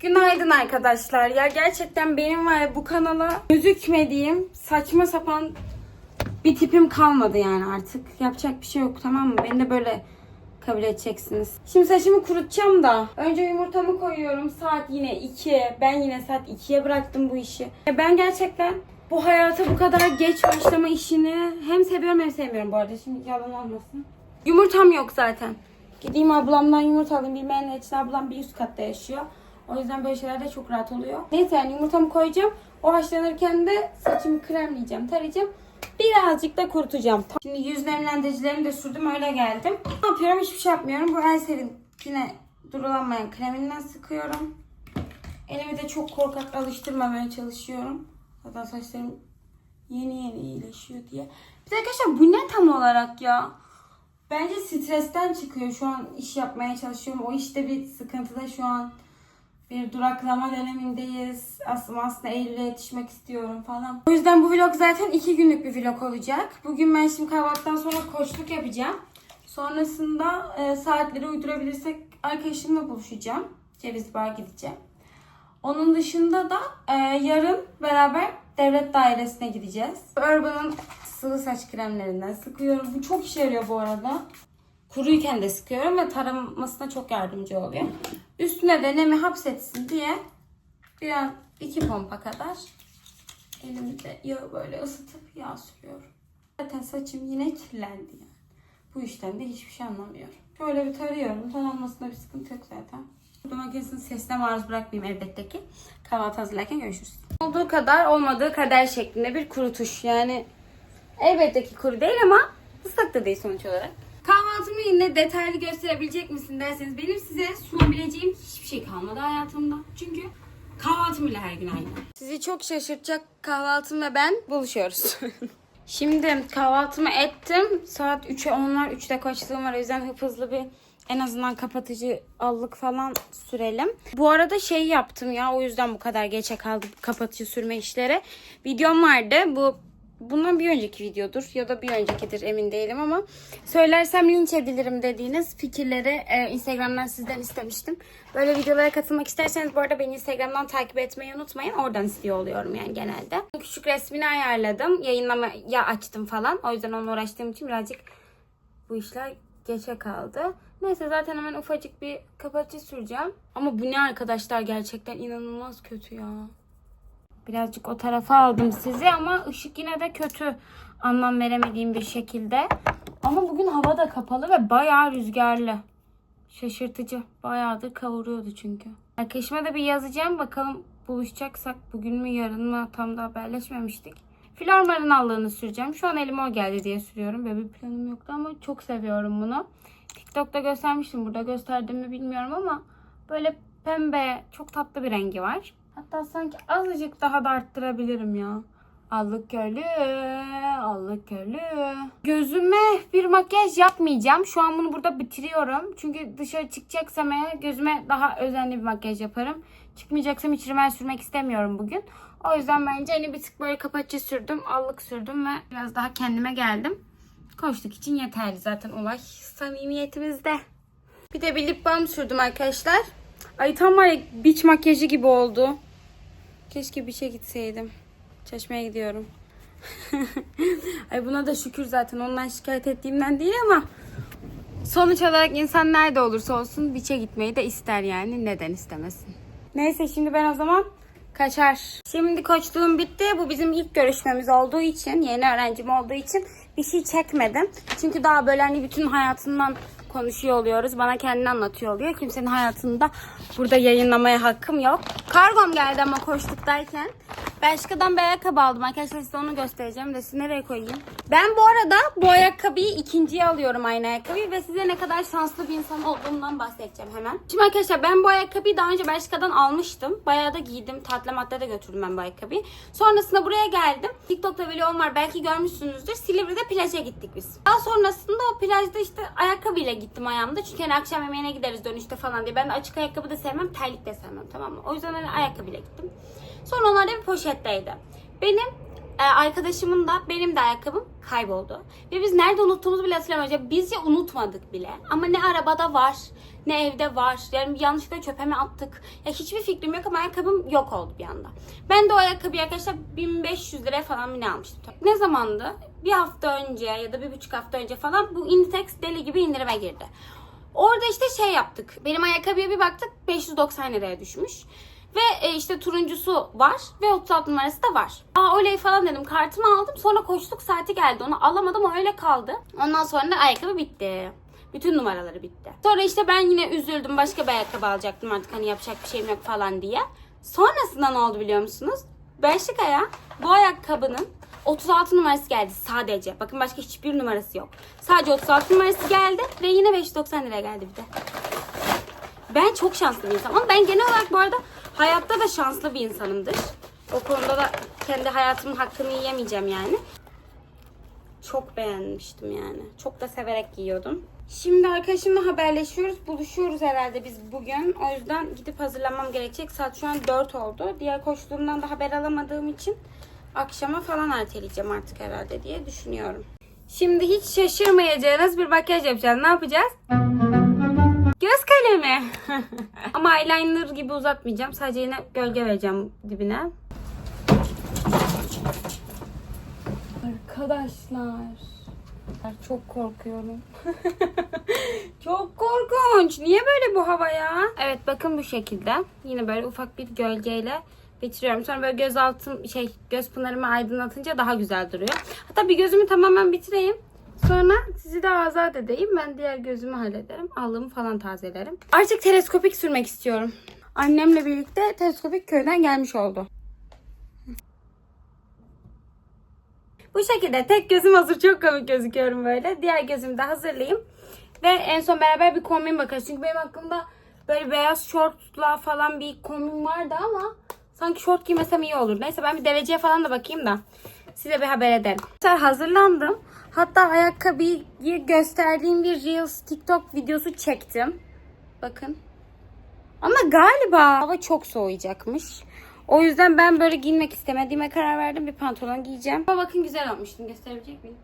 Günaydın arkadaşlar. Ya gerçekten benim var bu kanala gözükmediğim saçma sapan bir tipim kalmadı yani artık. Yapacak bir şey yok tamam mı? Beni de böyle kabul edeceksiniz. Şimdi saçımı kurutacağım da. Önce yumurtamı koyuyorum. Saat yine 2. Ben yine saat 2'ye bıraktım bu işi. Ya Ben gerçekten bu hayata bu kadar geç başlama işini hem seviyorum hem sevmiyorum bu arada. Şimdi yalan olmasın. Yumurtam yok zaten. Gideyim ablamdan yumurta alayım. Bilmeyenler için ablam bir üst katta yaşıyor. O yüzden böyle şeylerde çok rahat oluyor. Neyse yani yumurtamı koyacağım. O haşlanırken de saçımı kremleyeceğim, tarayacağım. Birazcık da kurutacağım. Şimdi yüz nemlendiricilerimi de sürdüm öyle geldim. Ne yapıyorum? Hiçbir şey yapmıyorum. Bu Elser'in yine durulanmayan kreminden sıkıyorum. Elimi de çok korkak alıştırmamaya çalışıyorum. Zaten saçlarım yeni yeni iyileşiyor diye. Bir de arkadaşlar bu ne tam olarak ya? Bence stresten çıkıyor. Şu an iş yapmaya çalışıyorum. O işte bir sıkıntıda şu an. Bir duraklama dönemindeyiz. Aslında aslında Eylül'e yetişmek istiyorum falan. O yüzden bu vlog zaten iki günlük bir vlog olacak. Bugün ben şimdi kahvaltıdan sonra koçluk yapacağım. Sonrasında e, saatleri uydurabilirsek arkadaşımla buluşacağım. Ceviz Bağ'a gideceğim. Onun dışında da e, yarın beraber devlet dairesine gideceğiz. Urban'ın sıvı saç kremlerinden sıkıyorum. Bu çok işe yarıyor bu arada. Kuruyken de sıkıyorum ve taramasına çok yardımcı oluyor. Üstüne de nemi hapsetsin diye biraz iki pompa kadar elimde yağı böyle ısıtıp yağ sürüyorum. Zaten saçım yine kirlendi yani. Bu işten de hiçbir şey anlamıyorum. Şöyle bir tarıyorum. Taranmasında bir sıkıntı yok zaten. Makinesinin sesine maruz bırakmayayım elbette ki. Kahvaltı hazırlarken görüşürüz. Olduğu kadar olmadığı kadar şeklinde bir kurutuş. Yani elbette ki kuru değil ama ıslak da değil sonuç olarak. Kahvaltımı yine detaylı gösterebilecek misin derseniz benim size sunabileceğim hiçbir şey kalmadı hayatımda. Çünkü kahvaltım bile her gün aynı. Sizi çok şaşırtacak kahvaltım ve ben buluşuyoruz. Şimdi kahvaltımı ettim. Saat 3'e 10'lar 3'te koçluğum var. O yüzden hıp hızlı bir en azından kapatıcı allık falan sürelim. Bu arada şey yaptım ya o yüzden bu kadar geçe kaldı kapatıcı sürme işleri. Videom vardı. Bu bundan bir önceki videodur ya da bir öncekidir emin değilim ama söylersem linç edilirim dediğiniz fikirleri e, Instagram'dan sizden istemiştim. Böyle videolara katılmak isterseniz bu arada beni Instagram'dan takip etmeyi unutmayın. Oradan istiyor oluyorum yani genelde. Küçük resmini ayarladım. Yayınlamaya açtım falan. O yüzden onunla uğraştığım için birazcık bu işler geçe kaldı. Neyse zaten hemen ufacık bir kapatıcı süreceğim. Ama bu ne arkadaşlar gerçekten inanılmaz kötü ya. Birazcık o tarafa aldım sizi ama ışık yine de kötü anlam veremediğim bir şekilde. Ama bugün hava da kapalı ve bayağı rüzgarlı. Şaşırtıcı. Bayağıdır kavuruyordu çünkü. Arkadaşıma da bir yazacağım. Bakalım buluşacaksak bugün mü yarın mı tam da haberleşmemiştik. Flormar'ın allığını süreceğim. Şu an elime o geldi diye sürüyorum. Böyle bir planım yoktu ama çok seviyorum bunu. TikTok'ta göstermiştim. Burada gösterdim mi bilmiyorum ama böyle pembe çok tatlı bir rengi var. Hatta sanki azıcık daha da arttırabilirim ya. Allık gölü, allık gölü. Gözüme bir makyaj yapmayacağım. Şu an bunu burada bitiriyorum. Çünkü dışarı çıkacaksam eğer gözüme daha özenli bir makyaj yaparım. Çıkmayacaksam hiç rimel sürmek istemiyorum bugün. O yüzden bence hani bir tık böyle kapatıcı sürdüm, allık sürdüm ve biraz daha kendime geldim. Koştuk için yeterli zaten olay samimiyetimizde. Bir de bir lip balm sürdüm arkadaşlar. Ay tam var ya beach makyajı gibi oldu. Keşke bir şey gitseydim. Çeşmeye gidiyorum. Ay buna da şükür zaten ondan şikayet ettiğimden değil ama sonuç olarak insan nerede olursa olsun biçe gitmeyi de ister yani. Neden istemesin? Neyse şimdi ben o zaman kaçar. Şimdi koçluğum bitti. Bu bizim ilk görüşmemiz olduğu için, yeni öğrencim olduğu için bir şey çekmedim. Çünkü daha böyle hani bütün hayatından konuşuyor oluyoruz. Bana kendini anlatıyor oluyor. Kimsenin hayatında burada yayınlamaya hakkım yok. Kargom geldi ama koştuktayken. Belçika'dan bir ayakkabı aldım. Arkadaşlar size onu göstereceğim de size nereye koyayım? Ben bu arada bu ayakkabıyı ikinciye alıyorum aynı ayakkabıyı ve size ne kadar şanslı bir insan olduğumdan bahsedeceğim hemen. Şimdi arkadaşlar ben bu ayakkabıyı daha önce Belçika'dan almıştım. Bayağı da giydim. Tatile madde de götürdüm ben bu ayakkabıyı. Sonrasında buraya geldim. TikTok'ta vlogum var. Belki görmüşsünüzdür. Silivri'de plaja gittik biz. Daha sonrasında o plajda işte ayakkabıyla gittim ayağımda. Çünkü hani akşam yemeğine gideriz dönüşte falan diye. Ben açık ayakkabı da sevmem, terlik de sevmem tamam mı? O yüzden hani ayakkabıyla gittim. Sonra onlar da bir poşetteydi. Benim e, arkadaşımın da benim de ayakkabım kayboldu. Ve biz nerede unuttuğumuzu bile hatırlamıyoruz. Biz ya unutmadık bile. Ama ne arabada var ne evde var. Yani yanlışlıkla çöpe mi attık? Ya hiçbir fikrim yok ama ayakkabım yok oldu bir anda. Ben de o ayakkabıyı arkadaşlar 1500 liraya falan bir ne almıştım. Ne zamandı? Bir hafta önce ya da bir buçuk hafta önce falan bu Inditex deli gibi indirime girdi. Orada işte şey yaptık. Benim ayakkabıya bir baktık 590 liraya düşmüş. Ve e, işte turuncusu var ve 36 numarası da var. Aa oley falan dedim kartımı aldım sonra koştuk saati geldi onu alamadım öyle kaldı. Ondan sonra da ayakkabı bitti. Bütün numaraları bitti. Sonra işte ben yine üzüldüm başka bir ayakkabı alacaktım artık hani yapacak bir şeyim yok falan diye. Sonrasında ne oldu biliyor musunuz? Belçika'ya bu ayakkabının 36 numarası geldi sadece. Bakın başka hiçbir numarası yok. Sadece 36 numarası geldi ve yine 590 liraya geldi bir de. Ben çok şanslı bir insanım. Ama ben genel olarak bu arada hayatta da şanslı bir insanımdır. O konuda da kendi hayatımın hakkını yiyemeyeceğim yani. Çok beğenmiştim yani. Çok da severek giyiyordum. Şimdi arkadaşımla haberleşiyoruz. Buluşuyoruz herhalde biz bugün. O yüzden gidip hazırlanmam gerekecek. Saat şu an 4 oldu. Diğer koştuğumdan da haber alamadığım için akşama falan erteleyeceğim artık herhalde diye düşünüyorum. Şimdi hiç şaşırmayacağınız bir makyaj yapacağız. Ne yapacağız? Göz kalemi. Ama eyeliner gibi uzatmayacağım. Sadece yine gölge vereceğim dibine. Arkadaşlar. Çok korkuyorum. çok korkunç. Niye böyle bu hava ya? Evet bakın bu şekilde. Yine böyle ufak bir gölgeyle bitiriyorum. Sonra böyle göz altım şey göz pınarımı aydınlatınca daha güzel duruyor. Hatta bir gözümü tamamen bitireyim. Sonra sizi de azat edeyim. Ben diğer gözümü hallederim. Allığımı falan tazelerim. Artık teleskopik sürmek istiyorum. Annemle birlikte teleskopik köyden gelmiş oldu. Bu şekilde tek gözüm hazır. Çok komik gözüküyorum böyle. Diğer gözümü de hazırlayayım. Ve en son beraber bir kombin bakarız. Çünkü benim aklımda böyle beyaz şortla falan bir kombin vardı ama sanki şort giymesem iyi olur. Neyse ben bir dereceye falan da bakayım da size bir haber ederim. Arkadaşlar hazırlandım. Hatta ayakkabıyı gösterdiğim bir Reels TikTok videosu çektim. Bakın. Ama galiba hava çok soğuyacakmış. O yüzden ben böyle giyinmek istemediğime karar verdim. Bir pantolon giyeceğim. Ama bakın güzel olmuştum. Gösterebilecek miyim?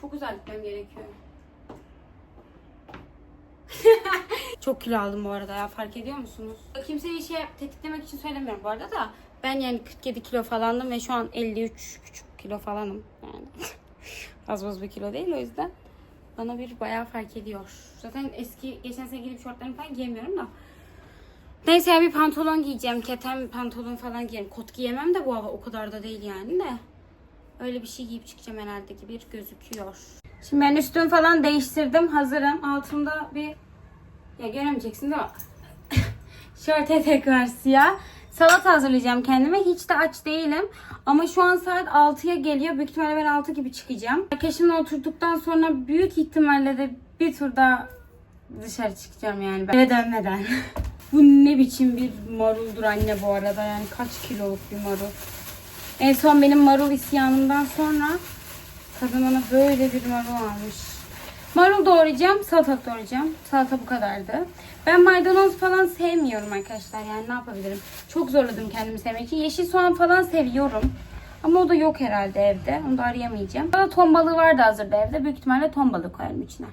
Çok güzel gitmem gerekiyor. çok kilo aldım bu arada ya fark ediyor musunuz? Kimseyi şey tetiklemek için söylemiyorum bu arada da ben yani 47 kilo falandım ve şu an 53,5 kilo falanım yani. Az buz bir kilo değil o yüzden bana bir bayağı fark ediyor. Zaten eski geçen sene gidip şortlarımı falan giyemiyorum da. Neyse ya bir pantolon giyeceğim. Keten pantolon falan giyerim. Kot giyemem de bu hava o kadar da değil yani de. Öyle bir şey giyip çıkacağım herhalde gibi gözüküyor. Şimdi ben üstümü falan değiştirdim. Hazırım. Altımda bir ya göremeyeceksin değil mi? Şort etek var siyah. Salata hazırlayacağım kendime. Hiç de aç değilim. Ama şu an saat 6'ya geliyor. Büyük ihtimalle ben 6 gibi çıkacağım. Arkadaşımla oturduktan sonra büyük ihtimalle de bir tur daha dışarı çıkacağım yani. Eve dönmeden. bu ne biçim bir maruldur anne bu arada. Yani kaç kiloluk bir marul. En son benim marul isyanımdan sonra kadın bana böyle bir marul almış. Marul doğrayacağım, salatalık doğrayacağım. Salata bu kadardı. Ben maydanoz falan sevmiyorum arkadaşlar. Yani ne yapabilirim? Çok zorladım kendimi sevmek için. Yeşil soğan falan seviyorum. Ama o da yok herhalde evde. Onu da arayamayacağım. Bana ton balığı vardı hazırda evde. Büyük ihtimalle ton balığı koyarım içine.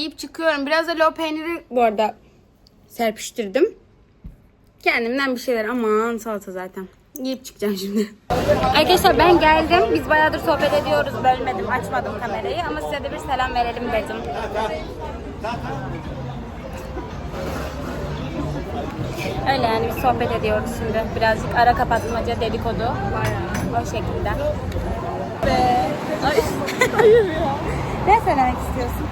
Yiyip çıkıyorum. Biraz da lor peyniri bu arada serpiştirdim. Kendimden bir şeyler. Aman salata zaten. Yiyip çıkacağım şimdi. Arkadaşlar ben geldim. Biz bayağıdır sohbet ediyoruz. Bölmedim, açmadım kamerayı. Ama size de bir selam verelim dedim. Öyle yani biz sohbet ediyoruz şimdi. Birazcık ara kapatmaca dedikodu. O şekilde. Hayır ya. Ne söylemek istiyorsun?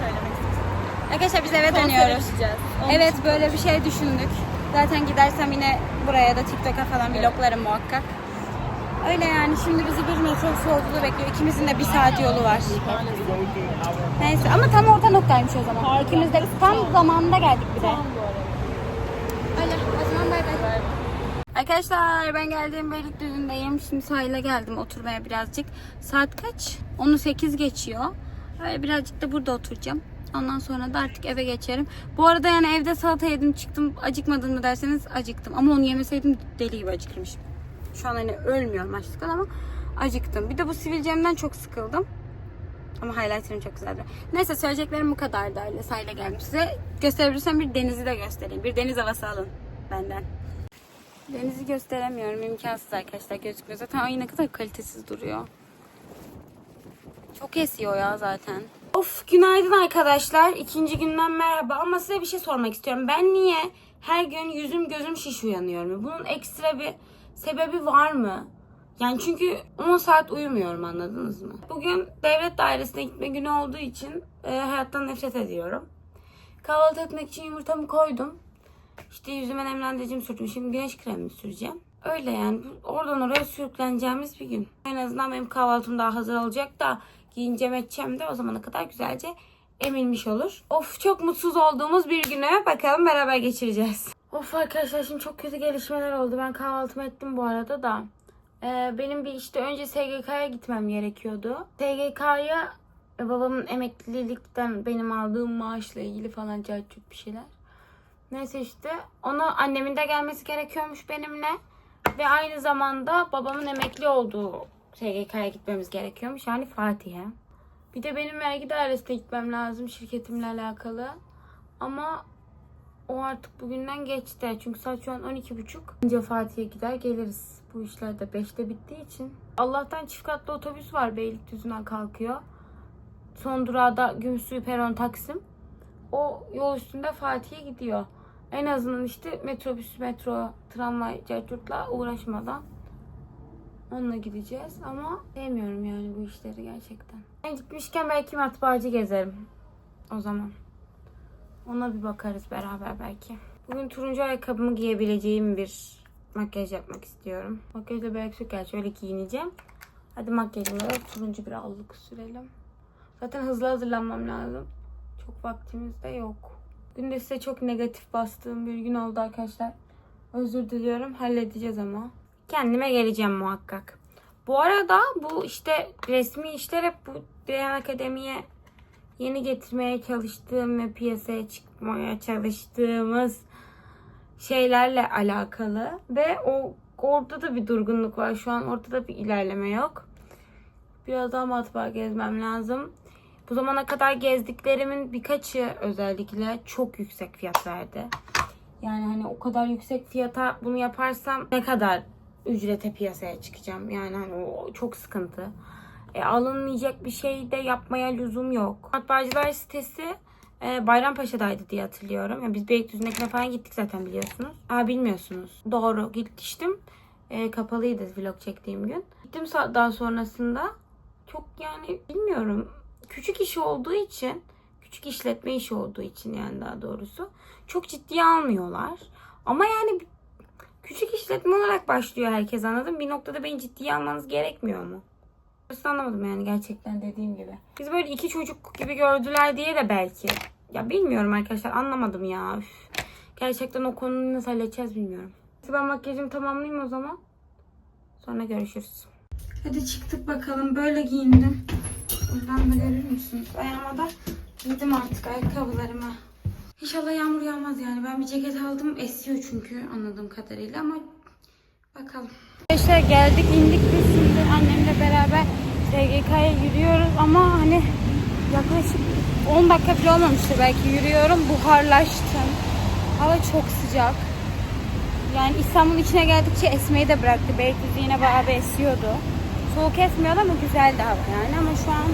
Söylemek istiyorsun? Arkadaşlar biz eve dönüyoruz. Evet böyle bir şey düşündük. Zaten gidersem yine buraya da TikTok'a falan vloglarım muhakkak. Öyle yani şimdi bizi bir metrobüs yolculuğu bekliyor. İkimizin de bir saat yolu var. Neyse ama tam orta noktaymış o zaman. Harika. İkimiz de tam zamanında geldik bir de. Tam bu arada. Öyle o zaman bay bay. Arkadaşlar ben geldiğim Beylikdüzü'ndeyim. Şimdi sahile geldim oturmaya birazcık. Saat kaç? 10'u 8 geçiyor. Öyle birazcık da burada oturacağım. Ondan sonra da artık eve geçerim. Bu arada yani evde salata yedim çıktım. Acıkmadın mı derseniz acıktım. Ama onu yemeseydim deli gibi acıkırmışım. Şu an hani ölmüyorum açlıktan ama acıktım. Bir de bu sivilcemden çok sıkıldım. Ama highlighter'ım çok güzeldi. Neyse söyleyeceklerim bu kadardı öyle. Sahile geldim size. Gösterebilirsem bir denizi de göstereyim. Bir deniz havası alın benden. Denizi gösteremiyorum. imkansız arkadaşlar gözükmüyor. Zaten ay kadar kalitesiz duruyor. Çok esiyor ya zaten. Of günaydın arkadaşlar. İkinci günden merhaba. Ama size bir şey sormak istiyorum. Ben niye her gün yüzüm gözüm şiş uyanıyorum? Bunun ekstra bir sebebi var mı? Yani çünkü 10 saat uyumuyorum anladınız mı? Bugün devlet dairesine gitme günü olduğu için e, hayattan nefret ediyorum. Kahvaltı etmek için yumurtamı koydum. İşte yüzüme nemlendiricimi sürdüm. Şimdi güneş kremi süreceğim. Öyle yani. Oradan oraya sürükleneceğimiz bir gün. En azından benim kahvaltım daha hazır olacak da giyineceğim edeceğim de o zamana kadar güzelce emilmiş olur. Of çok mutsuz olduğumuz bir günü bakalım beraber geçireceğiz. Of arkadaşlar şimdi çok kötü gelişmeler oldu. Ben kahvaltımı ettim bu arada da. Ee, benim bir işte önce SGK'ya gitmem gerekiyordu. SGK'ya e, babamın emeklilikten benim aldığım maaşla ilgili falan cahçut bir şeyler. Neyse işte onu annemin de gelmesi gerekiyormuş benimle. Ve aynı zamanda babamın emekli olduğu SGK'ya gitmemiz gerekiyormuş. Yani Fatih'e. Bir de benim vergi dairesine gitmem lazım şirketimle alakalı. Ama o artık bugünden geçti. Çünkü saat şu an 12.30. Önce Fatih'e gider geliriz. Bu işler de 5'te bittiği için. Allah'tan çift katlı otobüs var Beylikdüzü'nden kalkıyor. Son durağı Gümüşsuyu Peron Taksim. O yol üstünde Fatih'e gidiyor. En azından işte metrobüs, metro, tramvay, cercurtla uğraşmadan onunla gideceğiz. Ama sevmiyorum yani bu işleri gerçekten. Ben gitmişken belki matbaacı gezerim. O zaman. Ona bir bakarız beraber belki. Bugün turuncu ayakkabımı giyebileceğim bir makyaj yapmak istiyorum. Makyajla belki yok gerçi öyle giyineceğim. Hadi makyajımı da turuncu bir allık sürelim. Zaten hızlı hazırlanmam lazım. Çok vaktimiz de yok. De size çok negatif bastığım bir gün oldu arkadaşlar. Özür diliyorum. Halledeceğiz ama. Kendime geleceğim muhakkak. Bu arada bu işte resmi işler hep bu Diyan Akademi'ye yeni getirmeye çalıştığım ve piyasaya çıkmaya çalıştığımız şeylerle alakalı ve o orada da bir durgunluk var. Şu an ortada bir ilerleme yok. Biraz daha matbaa gezmem lazım. Bu zamana kadar gezdiklerimin birkaçı özellikle çok yüksek fiyat verdi. Yani hani o kadar yüksek fiyata bunu yaparsam ne kadar ücrete piyasaya çıkacağım. Yani hani o çok sıkıntı. E, alınmayacak bir şey de yapmaya lüzum yok. Matbaacılar sitesi e, Bayrampaşa'daydı diye hatırlıyorum. Yani biz Beylikdüzü'ndekine falan gittik zaten biliyorsunuz. Aa bilmiyorsunuz. Doğru gitmiştim. E, kapalıydı vlog çektiğim gün. Gittim daha sonrasında çok yani bilmiyorum. Küçük iş olduğu için küçük işletme işi olduğu için yani daha doğrusu çok ciddiye almıyorlar. Ama yani küçük işletme olarak başlıyor herkes anladım. Bir noktada beni ciddiye almanız gerekmiyor mu? Orasını anlamadım yani gerçekten dediğim gibi. Biz böyle iki çocuk gibi gördüler diye de belki. Ya bilmiyorum arkadaşlar anlamadım ya. Üf. Gerçekten o konuyu nasıl halledeceğiz bilmiyorum. Ben makyajımı tamamlayayım o zaman. Sonra görüşürüz. Hadi çıktık bakalım. Böyle giyindim. Buradan da görür müsünüz? Ayağıma da giydim artık ayakkabılarımı. İnşallah yağmur yağmaz yani. Ben bir ceket aldım. Esiyor çünkü anladığım kadarıyla ama bakalım. Arkadaşlar geldik indik biz şimdi annemle beraber SGK'ya yürüyoruz ama hani yaklaşık 10 dakika bile olmamıştı belki yürüyorum. Buharlaştım. Hava çok sıcak. Yani İstanbul'un içine geldikçe esmeyi de bıraktı. Beylikdüzü yine bayağı bir esiyordu. Soğuk esmiyordu ama güzeldi hava yani ama şu an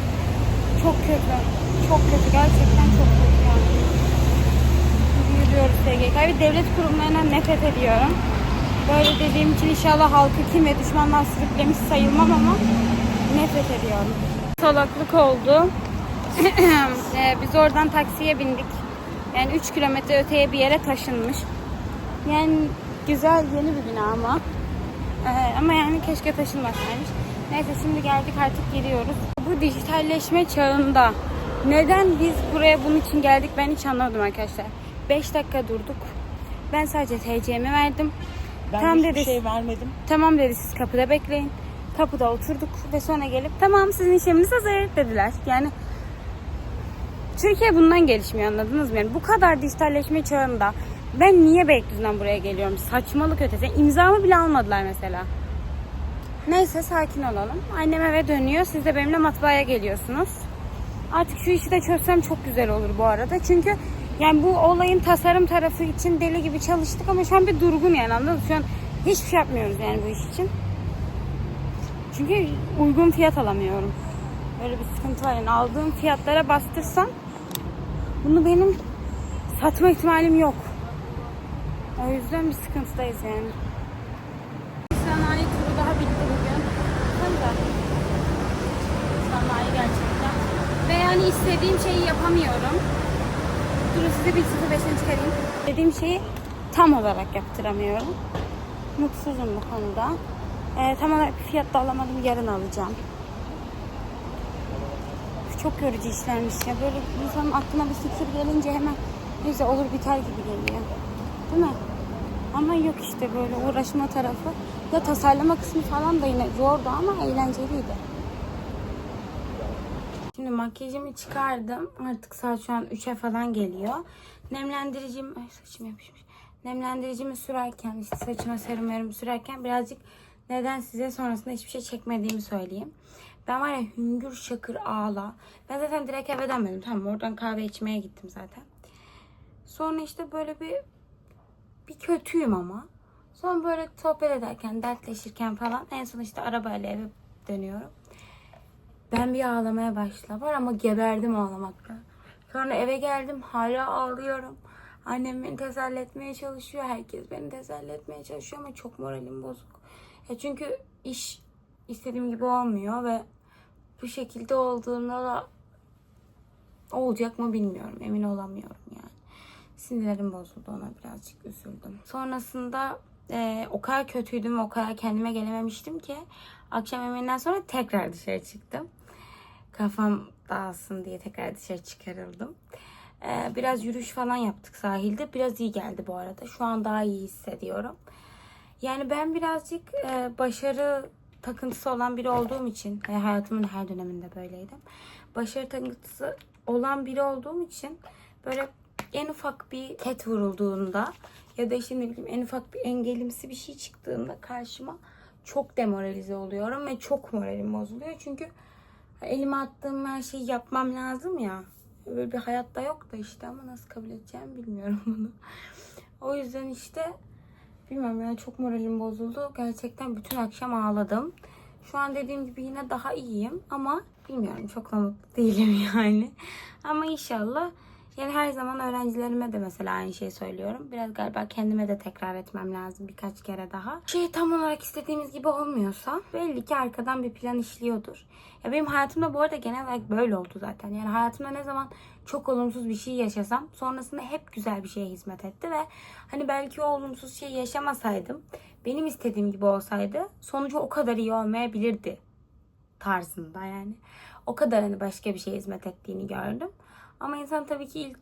çok kötü. Çok kötü gerçekten çok kötü yani. Yürüyoruz SGK ve devlet kurumlarından nefret ediyorum. Böyle dediğim için inşallah halkı kim ve düşmanlar sürüklemiş sayılmam ama nefret ediyorum. Salaklık oldu. Ee, Biz oradan taksiye bindik. Yani 3 kilometre öteye bir yere taşınmış. Yani güzel yeni bir bina ama. Ee, ama yani keşke taşınmasaymış. Neyse şimdi geldik artık gidiyoruz. Bu dijitalleşme çağında neden biz buraya bunun için geldik ben hiç anlamadım arkadaşlar. 5 dakika durduk. Ben sadece TC'mi verdim. Ben Tam hiçbir dedi. şey vermedim. Tamam dedi siz kapıda bekleyin. Kapıda oturduk ve sonra gelip tamam sizin işleminiz hazır dediler. Yani Türkiye bundan gelişmiyor anladınız mı? Yani bu kadar dijitalleşme çağında ben niye Beylikdüzü'nden buraya geliyorum? Saçmalık ötesi. İmzamı bile almadılar mesela. Neyse sakin olalım. Annem eve dönüyor. Siz de benimle matbaaya geliyorsunuz. Artık şu işi de çözsem çok güzel olur bu arada. Çünkü yani bu olayın tasarım tarafı için deli gibi çalıştık ama şu an bir durgun yani anladın mı? Şu an hiçbir şey yapmıyoruz yani bu iş için. Çünkü uygun fiyat alamıyorum. Böyle bir sıkıntı var yani aldığım fiyatlara bastırsam bunu benim satma ihtimalim yok. O yüzden bir sıkıntıdayız yani. Sanayi turu daha bitti bugün. Da. Sanayi gerçekten. Ve yani istediğim şeyi yapamıyorum. Size bir sıfır beşini çıkarayım. Dediğim şeyi tam olarak yaptıramıyorum. Mutsuzum bu konuda. Ee, tam olarak bir fiyat da alamadım. Yarın alacağım. Çok yorucu işlermiş ya. Böyle insanın aklına bir fikir gelince hemen neyse olur biter gibi geliyor. Değil mi? Ama yok işte böyle uğraşma tarafı. Ya tasarlama kısmı falan da yine zordu ama eğlenceliydi. Şimdi makyajımı çıkardım. Artık saat şu an 3'e falan geliyor. Nemlendiricim... Ay saçım yapışmış. Nemlendiricimi sürerken işte saçıma serum verim sürerken birazcık neden size sonrasında hiçbir şey çekmediğimi söyleyeyim. Ben var ya hüngür şakır ağla. Ben zaten direkt eve dönmedim. Tamam oradan kahve içmeye gittim zaten. Sonra işte böyle bir bir kötüyüm ama. Sonra böyle sohbet ederken, dertleşirken falan en son işte arabayla eve dönüyorum. Ben bir ağlamaya başladım var ama geberdim ağlamaktan. Sonra eve geldim hala ağlıyorum. Annem beni teselli etmeye çalışıyor. Herkes beni teselli etmeye çalışıyor ama çok moralim bozuk. Ya çünkü iş istediğim gibi olmuyor ve bu şekilde olduğunda da olacak mı bilmiyorum. Emin olamıyorum yani. Sinirlerim bozuldu ona birazcık üzüldüm. Sonrasında e, o kadar kötüydüm, o kadar kendime gelememiştim ki akşam yemeğinden sonra tekrar dışarı çıktım. Kafam dağılsın diye tekrar dışarı çıkarıldım. E, biraz yürüyüş falan yaptık sahilde. Biraz iyi geldi bu arada. Şu an daha iyi hissediyorum. Yani ben birazcık e, başarı takıntısı olan biri olduğum için ve hayatımın her döneminde böyleydim. Başarı takıntısı olan biri olduğum için böyle en ufak bir ket vurulduğunda ya da işte ne bileyim en ufak bir engelimsi bir şey çıktığında karşıma çok demoralize oluyorum ve çok moralim bozuluyor. Çünkü elime attığım her şeyi yapmam lazım ya. Böyle bir hayatta yok da işte ama nasıl kabul edeceğimi bilmiyorum bunu. O yüzden işte bilmiyorum yani çok moralim bozuldu. Gerçekten bütün akşam ağladım. Şu an dediğim gibi yine daha iyiyim ama bilmiyorum çok da mutlu değilim yani. Ama inşallah yani her zaman öğrencilerime de mesela aynı şeyi söylüyorum. Biraz galiba kendime de tekrar etmem lazım birkaç kere daha. Şey tam olarak istediğimiz gibi olmuyorsa belli ki arkadan bir plan işliyordur. Ya benim hayatımda bu arada genel olarak böyle oldu zaten. Yani hayatımda ne zaman çok olumsuz bir şey yaşasam sonrasında hep güzel bir şeye hizmet etti ve hani belki o olumsuz şeyi yaşamasaydım benim istediğim gibi olsaydı sonucu o kadar iyi olmayabilirdi tarzında yani. O kadar hani başka bir şeye hizmet ettiğini gördüm. Ama insan tabii ki ilk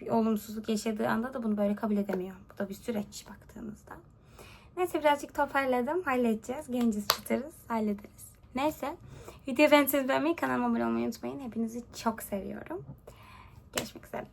bir olumsuzluk yaşadığı anda da bunu böyle kabul edemiyor. Bu da bir süreç baktığımızda. Neyse birazcık toparladım. Halledeceğiz. Genciz çıtarız. Hallederiz. Neyse. Videoyu beğendiyseniz beğenmeyi, kanalıma abone olmayı unutmayın. Hepinizi çok seviyorum. Görüşmek üzere.